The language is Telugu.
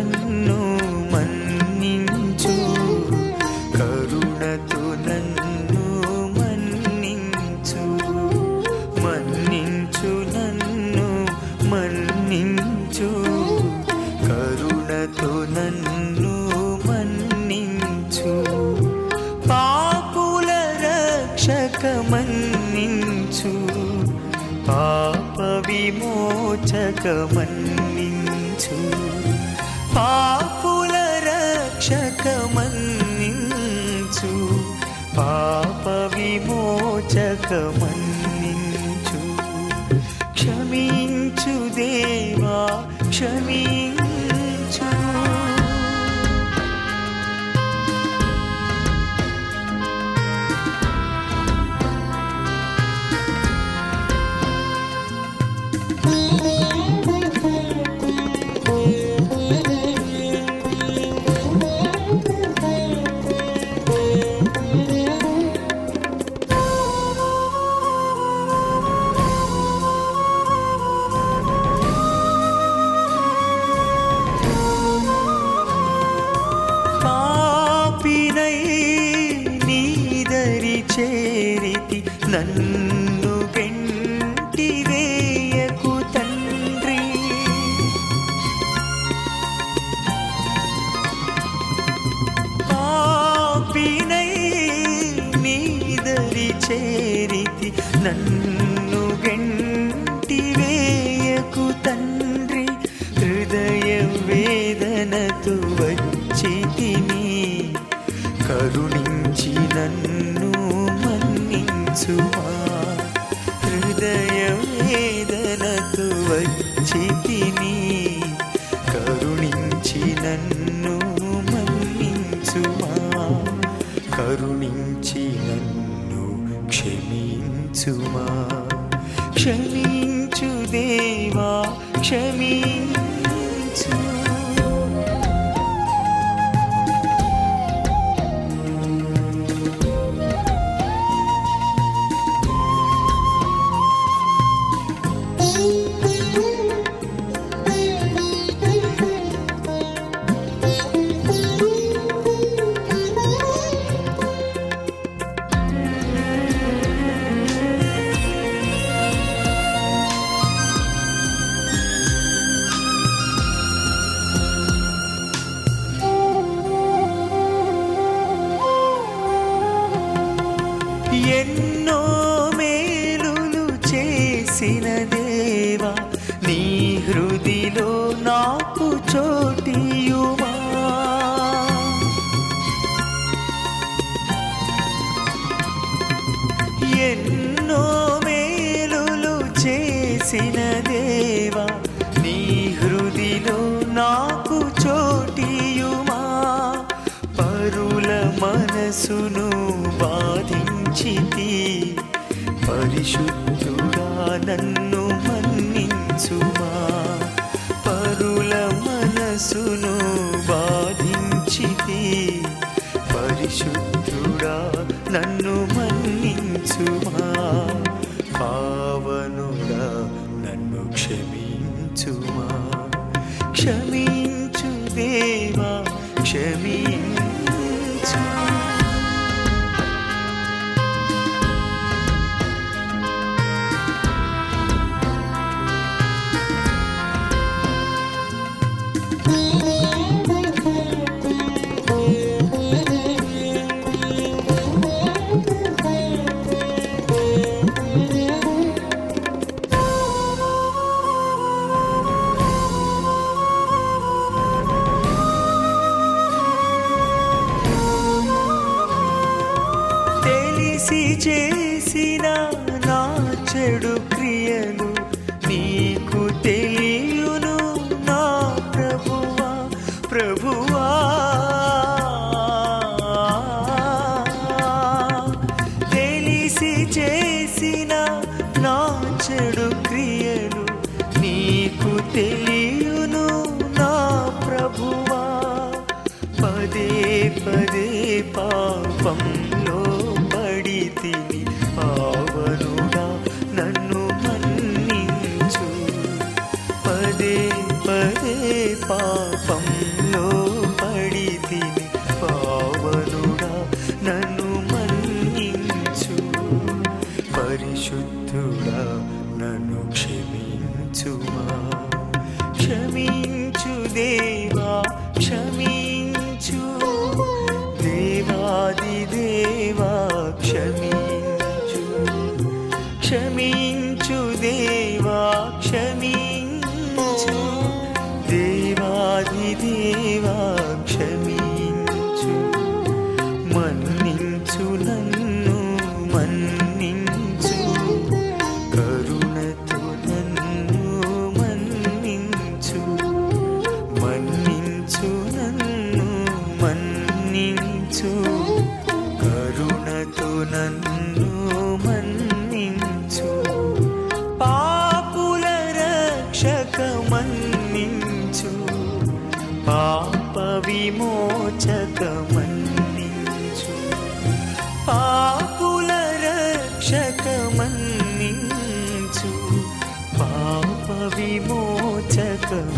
నన్ను మన్నించు. కరుణతో నన్ను మన్నించు. మన్నించు నన్ను మన్నించు. కరుణతో నన్ను మన్నించు. పాపుల రక్షక పాప విమోచక మన్నించు. మన్నించు క్షమించు దేవా క్షమించు నన్ను వెంటివేయకు తండ్రి. పాపినై నీదరి చేరితి నన్ను గంటివేయకు తండ్రి. హృదయ వేదనతో నాకు చోటియుమా? పరుల మనసును బాధించితి. పరిశుద్ధుగా నన్ను మన్నించుమా? పరుల మనసును బాధించితి. పరిశుద్ధుడా నన్ను మన్నించుమా? పావనుడా నన్ను క్షమించుమా? క్షమించు దేవా క్షమించు క్షమించు దేవ విమోచకమన్నించు. పాపుల రక్షకమన్నించు. పాప విమోచక